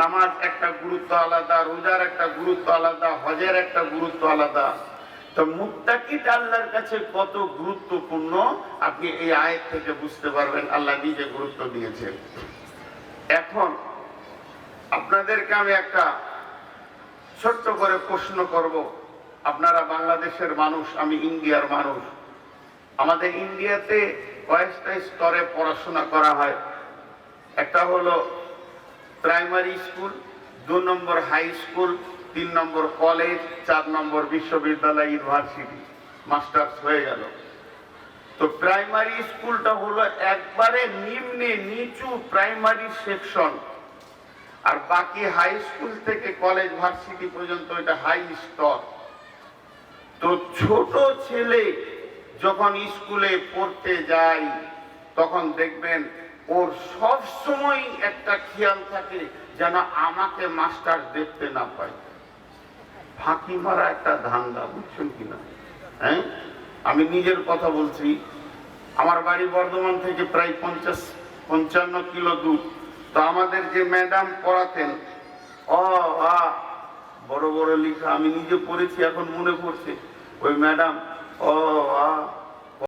নামাজ একটা গুরুত্ব আলাদা, রোজার একটা গুরুত্ব আলাদা, হজের একটা গুরুত্ব আলাদা। তো আল্লাহর কাছে কত গুরুত্বপূর্ণ, আপনি এই আয়ের থেকে বুঝতে পারবেন, আল্লাহ নিজে গুরুত্ব দিয়েছেন। এখন আপনাদেরকে আমি একটা ছোট্ট করে প্রশ্ন করব। আপনারা বাংলাদেশের মানুষ, আমি ইন্ডিয়ার মানুষ। আমাদের ইন্ডিয়াতে কয়েকটা স্তরে পড়াশোনা করা হয়। একটা হলো প্রাইমারি স্কুল, দু নম্বর হাই স্কুল, তিন নম্বর কলেজ, চার নম্বর বিশ্ববিদ্যালয়, ইউনিভার্সিটি। মাস্টার্স হয়ে গেল। তো প্রাইমারি স্কুলটা হলো একবারে নিম্নে নিচু প্রাইমারি সেকশন। আর বাকি হাই স্কুল থেকে কলেজ, ভার্সিটি পর্যন্ত এটা হাই স্তর। তো ছোট ছেলে যখন স্কুলে পড়তে যায়, তখন দেখবেন ওর সব সময় একটা খেয়াল থাকে যেন আমাকে মাস্টার দেখতে না পায়। ফাঁকি মারা একটা ধান্দা, বুঝছেন কিনা? হ্যাঁ? আমি নিজের কথা বলছি। আমার বাড়ি বর্ধমান থেকে প্রায় পঞ্চাশ, পঞ্চান্ন কিলো দূর। তো আমাদের যে ম্যাডাম পড়াতেন, অ বড় বড় লেখা আমি নিজে পড়েছি, এখন মনে পড়ছে। ওই ম্যাডাম ও আ